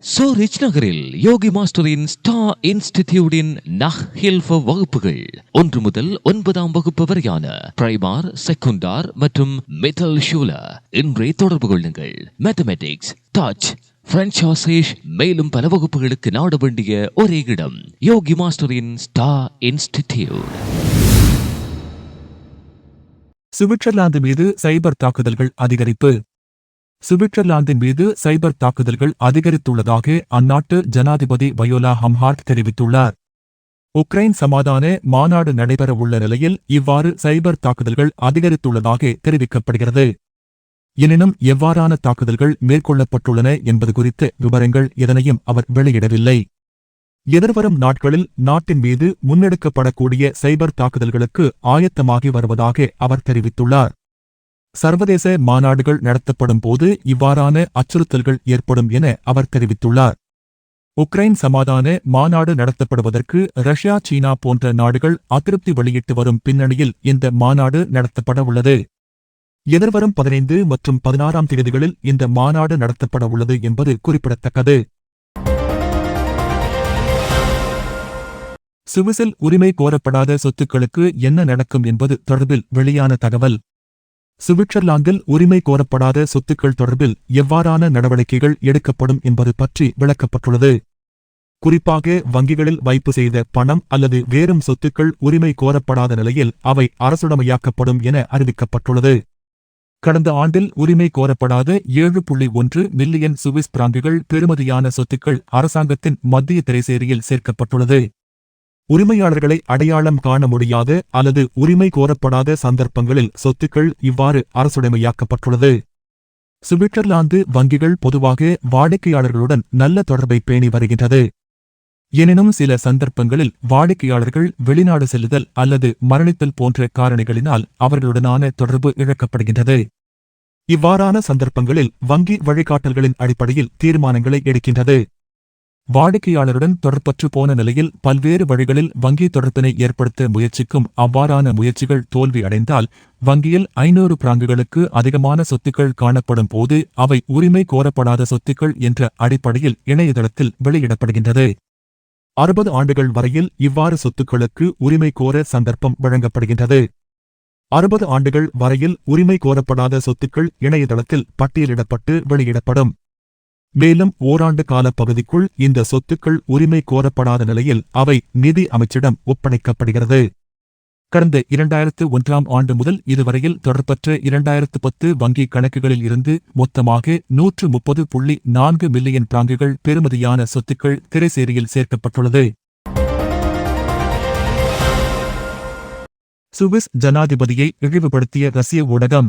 சோரிச் நகரில் யோகி மாஸ்டரின் ஸ்டா இன்ஸ்டிடியூடின் நஹ் ஹில்ஃப வகுப்புகள். ஒன்று முதல் ஒன்பதாம் வகுப்பு வரையான பிரைமார் செகுண்டார் மற்றும் மெட்டல் ஷூல. இன்றே தொடர்பு கொள்ளுங்கள். மேத்தமெட்டிக்ஸ் டச் பிரெஞ்ச் ஆசேஷ் மேலும் பல வகுப்புகளுக்கு நாட வேண்டிய ஒரே இடம் யோகி மாஸ்டரின் ஸ்டா இன்ஸ்டிடியூட். சுவிட்சர்லாந்து மீது சைபர் தாக்குதல்கள் அதிகரிப்பு. சுவிட்சர்லாந்தின் மீது சைபர் தாக்குதல்கள் அதிகரித்துள்ளதாக அந்நாட்டு ஜனாதிபதி வயோலா ஹம்ஹார்ட் தெரிவித்துள்ளார். உக்ரைன் சமாதான மாநாடு நடைபெறவுள்ள நிலையில் இவ்வாறு சைபர் தாக்குதல்கள் அதிகரித்துள்ளதாக தெரிவிக்கப்படுகிறது. எனினும் எவ்வாறான தாக்குதல்கள் மேற்கொள்ளப்பட்டுள்ளன என்பது குறித்த விவரங்கள் எதனையும் அவர் வெளியிடவில்லை. எதிர்வரும் நாட்களில் நாட்டின் மீது முன்னெடுக்கப்படக்கூடிய சைபர் தாக்குதல்களுக்கு ஆயத்தமாகி வருவதாக அவர் தெரிவித்துள்ளார். சர்வதேச மாநாடுகள் நடத்தப்படும் போது இவ்வாறான அச்சுறுத்தல்கள் ஏற்படும் என அவர் தெரிவித்துள்ளார். உக்ரைன் சமாதான மாநாடு நடத்தப்படுவதற்கு ரஷ்யா சீனா போன்ற நாடுகள் அதிருப்தி வெளியிட்டு வரும் பின்னணியில் இந்த மாநாடு நடத்தப்பட உள்ளது எதிர்வரும் பதினைந்து மற்றும் பதினாறாம் தேதிகளில் இந்த மாநாடு நடத்தப்பட உள்ளது என்பது குறிப்பிடத்தக்கது. சுவிசில் உரிமை கோரப்படாத சொத்துக்களுக்கு என்ன நடக்கும் என்பது தொடர்பில் வெளியான தகவல். சுவிட்சர்லாந்தில் உரிமை கோரப்படாத சொத்துக்கள் தொடர்பில் எவ்வாறான நடவடிக்கைகள் எடுக்கப்படும் என்பது பற்றி விளக்கப்பட்டுள்ளது. குறிப்பாக வங்கிகளில் வைப்பு செய்த பணம் அல்லது வேறும் சொத்துக்கள் உரிமை கோரப்படாத நிலையில் அவை அரசுடமையாக்கப்படும் என அறிவிக்கப்பட்டுள்ளது. கடந்த ஆண்டில் உரிமை கோரப்படாத ஏழு புள்ளி ஒன்று மில்லியன் சுவிஸ் பிராங்குகள் பெறுமதியான சொத்துக்கள் அரசாங்கத்தின் மத்திய திரைசேரியில் சேர்க்கப்பட்டுள்ளது. உரிமையாளர்களை அடையாளம் காண முடியாத அல்லது உரிமை கோரப்படாத சந்தர்ப்பங்களில் சொத்துக்கள் இவ்வாறு அரசுடைமையாக்கப்பட்டுள்ளது. சுவிட்சர்லாந்து வங்கிகள் பொதுவாக வாடிக்கையாளர்களுடன் நல்ல தொடர்பை பேணி வருகின்றது. எனினும் சில சந்தர்ப்பங்களில் வாடிக்கையாளர்கள் வெளிநாடு செல்லுதல் அல்லது மரணித்தல் போன்ற காரணிகளினால் அவர்களுடனான தொடர்பு இழக்கப்படுகின்றது. இவ்வாறான சந்தர்ப்பங்களில் வங்கி வழிகாட்டல்களின் அடிப்படையில் தீர்மானங்களை எடுக்கின்றது. வாடிக்கையாளருடன் தொடர்பற்று போன நிலையில் பல்வேறு வழிகளில் வங்கி தொடர்பினை ஏற்படுத்த முயற்சிக்கும் அவ்வாறான முயற்சிகள் தோல்வி அடைந்தால் வங்கியில் ஐநூறு பிராங்குகளுக்கு அதிகமான சொத்துக்கள் காணப்படும் போது அவை உரிமை கோரப்படாத சொத்துக்கள் என்ற அடிப்படையில் இணையதளத்தில் வெளியிடப்படுகின்றது. அறுபது ஆண்டுகள் வரையில் இவ்வாறு சொத்துக்களுக்கு உரிமை கோர சந்தர்ப்பம் வழங்கப்படுகின்றது. அறுபது ஆண்டுகள் வரையில் உரிமை கோரப்படாத சொத்துக்கள் இணையதளத்தில் பட்டியலிடப்பட்டு வெளியிடப்படும். மேலும் ஓராண்டு கால பகுதிக்குள் இந்த சொத்துக்கள் உரிமை கோரப்படாத நிலையில் அவை நிதி அமைச்சிடம் ஒப்படைக்கப்படுகிறது. கடந்த இரண்டாயிரத்து ஒன்றாம் ஆண்டு முதல் இதுவரையில் தொடர்பற்ற இரண்டாயிரத்து பத்து வங்கி கணக்குகளில் இருந்து மொத்தமாக நூற்று முப்பது புள்ளி நான்கு மில்லியன் பிராங்குகள் பெறுமதியான சொத்துக்கள் திரைசேரியில் சேர்க்கப்பட்டுள்ளது. சுவிஸ் ஜனாதிபதியை இழிவுபடுத்திய ரஷ்ய ஊடகம்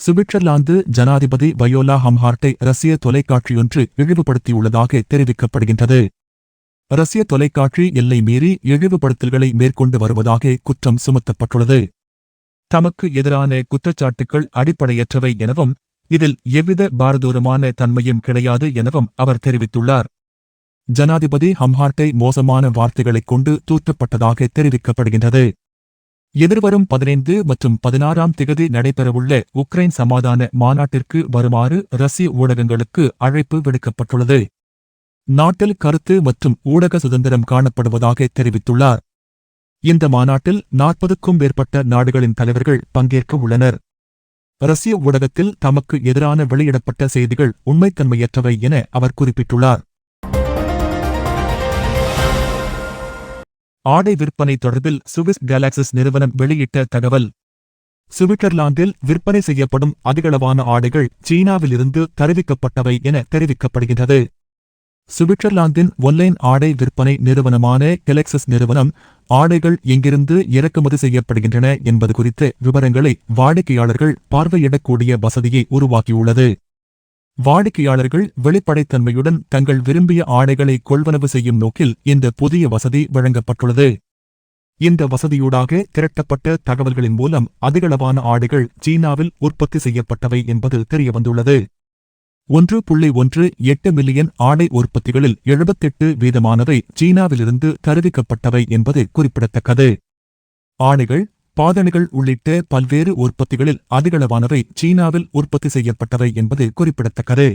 சுவிட்சர்லாந்து ஜனாதிபதி வயோலா ஹம்ஹார்ட்டை ரஷ்ய தொலைக்காட்சியொன்று இழிவுபடுத்தியுள்ளதாக தெரிவிக்கப்படுகின்றது. ரஷ்ய தொலைக்காட்சி எல்லை மீறி இழிவுபடுத்தல்களை மேற்கொண்டு வருவதாக குற்றம் சுமத்தப்பட்டுள்ளது. தமக்கு எதிரான குற்றச்சாட்டுக்கள் அடிப்படையற்றவை எனவும் இதில் எவ்வித பாரதூரமான தன்மையும் கிடையாது எனவும் அவர் தெரிவித்துள்ளார். ஜனாதிபதி ஹம்ஹார்ட்டை மோசமான வார்த்தைகளைக் கொண்டு தூற்றப்பட்டதாக தெரிவிக்கப்படுகின்றது. எதிர்வரும் பதினைந்து மற்றும் பதினாறாம் திகதி நடைபெறவுள்ள உக்ரைன் சமாதான மாநாட்டிற்கு வருமாறு ரஷ்ய ஊடகங்களுக்கு அழைப்பு விடுக்கப்பட்டுள்ளது. நாட்டில் கருத்து மற்றும் ஊடக சுதந்திரம் காணப்படுவதாக தெரிவித்துள்ளார். இந்த மாநாட்டில் நாற்பதுக்கும் மேற்பட்ட நாடுகளின் தலைவர்கள் பங்கேற்க உள்ளனர். ரஷ்ய ஊடகத்தில் தமக்கு எதிரான வெளியிடப்பட்ட செய்திகள் உண்மைத்தன்மையற்றவை என அவர் குறிப்பிட்டுள்ளார். ஆடை விற்பனை தொடர்பில் சுவிஸ் கேலாக்சிஸ் நிறுவனம் வெளியிட்ட தகவல். சுவிட்சர்லாந்தில் விற்பனை செய்யப்படும் அதிகளவான ஆடைகள் சீனாவிலிருந்து தருவிக்கப்பட்டவை என தெரிவிக்கப்படுகின்றது. சுவிட்சர்லாந்தின் ஒன்லைன் ஆடை விற்பனை நிறுவனமான கெலக்சஸ் நிறுவனம் ஆடைகள் எங்கிருந்து இறக்குமதி செய்யப்படுகின்றன என்பது குறித்த விவரங்களை வாடிக்கையாளர்கள் பார்வையிடக்கூடிய வசதியை உருவாக்கியுள்ளது. வாடிக்கையாளர்கள் வெளிப்படைத்தன்மையுடன் தங்கள் விரும்பிய ஆடைகளை கொள்வனவு செய்யும் நோக்கில் இந்த புதிய வசதி வழங்கப்பட்டுள்ளது. இந்த வசதியூடாக திரட்டப்பட்ட தகவல்களின் மூலம் அதிகளவான ஆடைகள் சீனாவில் உற்பத்தி செய்யப்பட்டவை என்பது தெரியவந்துள்ளது. ஒன்று புள்ளி ஒன்று எட்டு மில்லியன் ஆடை உற்பத்திகளில் எழுபத்தெட்டு வீதமானவை சீனாவிலிருந்து தருவிக்கப்பட்டவை என்பது குறிப்பிடத்தக்கது. ஆடைகள் பாதணிகள் உள்ளிட்ட பல்வேறு உற்பத்திகளில் அதிகளவானவை சீனாவில் உற்பத்தி செய்யப்பட்டவை என்பது குறிப்பிடத்தக்கது.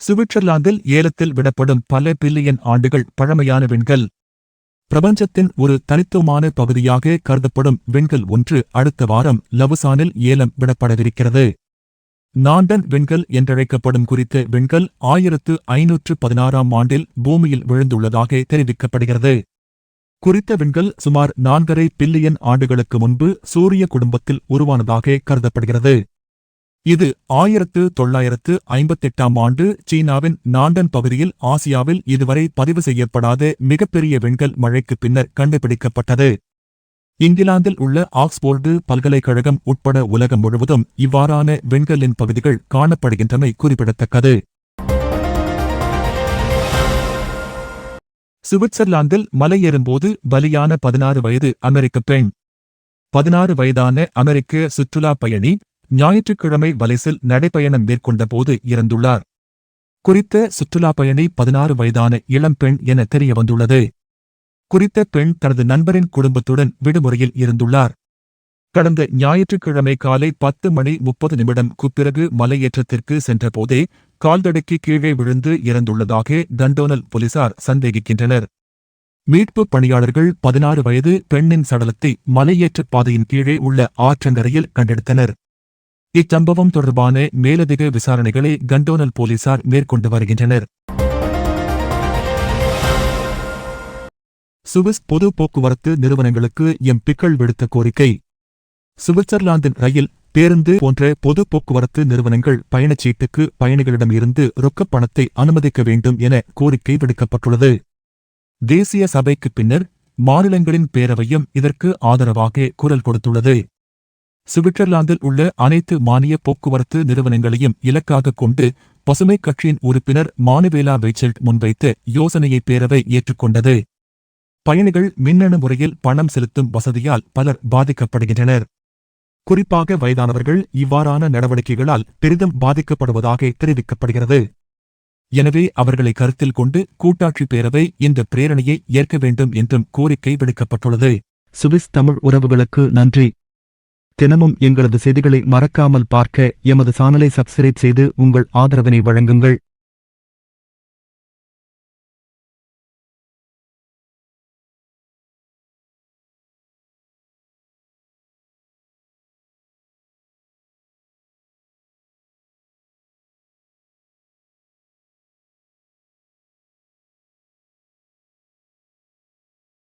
சுவிட்சர்லாந்தில் ஏலத்தில் விடப்படும் பல பில்லியன் ஆண்டுகள் பழமையான விண்கல். பிரபஞ்சத்தின் ஒரு தனித்துவமான பகுதியாக கருதப்படும் விண்கல் ஒன்று அடுத்த வாரம் லவுசானில் ஏலம் விடப்படவிருக்கிறது. நாண்டன் விண்கல் என்றழைக்கப்படும் குறித்த விண்கல் ஆயிரத்து ஐநூற்று பதினாறாம் ஆண்டில் பூமியில் விழுந்துள்ளதாக தெரிவிக்கப்படுகிறது. குறித்த விண்கல் சுமார் நான்கரை பில்லியன் ஆண்டுகளுக்கு முன்பு சூரிய குடும்பத்தில் உருவானதாக கருதப்படுகிறது. இது ஆயிரத்து தொள்ளாயிரத்து ஐம்பத்தெட்டாம் ஆண்டு சீனாவின் நாண்டன் பகுதியில் ஆசியாவில் இதுவரை பதிவு செய்யப்படாத மிகப்பெரிய விண்கல் மழைக்கு பின்னர் கண்டுபிடிக்கப்பட்டது. இங்கிலாந்தில் உள்ள ஆக்ஸ்போர்டு பல்கலைக்கழகம் உட்பட உலகம் முழுவதும் இவ்வாறான விண்கலின் பகுதிகள் காணப்படுகின்றமை குறிப்பிடத்தக்கது. சுவிட்சர்லாந்தில் மலையேறும்போது பலியான பதினாறு வயது அமெரிக்க பெண். பதினாறு வயதான அமெரிக்க சுற்றுலா பயணி ஞாயிற்றுக்கிழமை வலைசில் நடைப்பயணம் மேற்கொண்டபோது இறந்துள்ளார். குறித்த சுற்றுலா பயணி பதினாறு வயதான இளம்பெண் என தெரியவந்துள்ளது. குறித்த பெண் தனது நண்பரின் குடும்பத்துடன் விடுமுறையில் இருந்துள்ளார். கடந்த ஞாயிற்றுக்கிழமை காலை பத்து மணி முப்பது நிமிடம்க்கு பிறகு மலையேற்றத்திற்கு சென்றபோதே கால்தடைக்கு கீழே விழுந்து இறந்துள்ளதாக டண்டோனல் போலீசார் சந்தேகிக்கின்றனர். மீட்புப் பணியாளர்கள் பதினாறு வயது பெண்ணின் சடலத்தை மலையேற்றப் பாதையின் கீழே உள்ள ஆற்றங்கரையில் கண்டெடுத்தனர். இச்சம்பவம் தொடர்பான மேலதிக விசாரணைகளை கண்டோனல் போலீசார் மேற்கொண்டு வருகின்றனர். சுவிஸ் பொது போக்குவரத்து நிறுவனங்களுக்கு எம் பிக்கள் விடுத்த கோரிக்கை. சுவிட்சர்லாந்தின் ரயில் பேருந்து போன்ற பொது போக்குவரத்து நிறுவனங்கள் பயணச்சீட்டுக்கு பயணிகளிடமிருந்து ரொக்கப் பணத்தை அனுமதிக்க வேண்டும் என கோரிக்கை விடுக்கப்பட்டுள்ளது. தேசிய சபைக்கு பின்னர் மாநிலங்களின் பேரவையும் இதற்கு ஆதரவாக குரல் கொடுத்துள்ளது. சுவிட்சர்லாந்தில் உள்ள அனைத்து மானிய போக்குவரத்து நிறுவனங்களையும் இலக்காக கொண்டு பசுமைக் கட்சியின் உறுப்பினர் மானுவேலா வெய்ச்செல்ட் முன்வைத்த யோசனையை பேரவை ஏற்றுக்கொண்டது. பயணிகள் மின்னணு முறையில் பணம் செலுத்தும் வசதியால் பலர் பாதிக்கப்படுகின்றனர். குறிப்பாக வயதானவர்கள் இவ்வாறான நடவடிக்கைகளால் பெரிதும் பாதிக்கப்படுவதாக தெரிவிக்கப்படுகிறது. எனவே அவர்களை கருத்தில் கொண்டு கூட்டாட்சி பேரவை இந்த பிரேரணையை ஏற்க வேண்டும் என்றும் கோரிக்கை விடுக்கப்பட்டுள்ளது. சுவிஸ் தமிழ் உறவுகளுக்கு நன்றி. தினமும் எங்களது செய்திகளை மறக்காமல் பார்க்க எமது சானலை சப்ஸ்கிரைப் செய்து உங்கள் ஆதரவினை வழங்குங்கள்.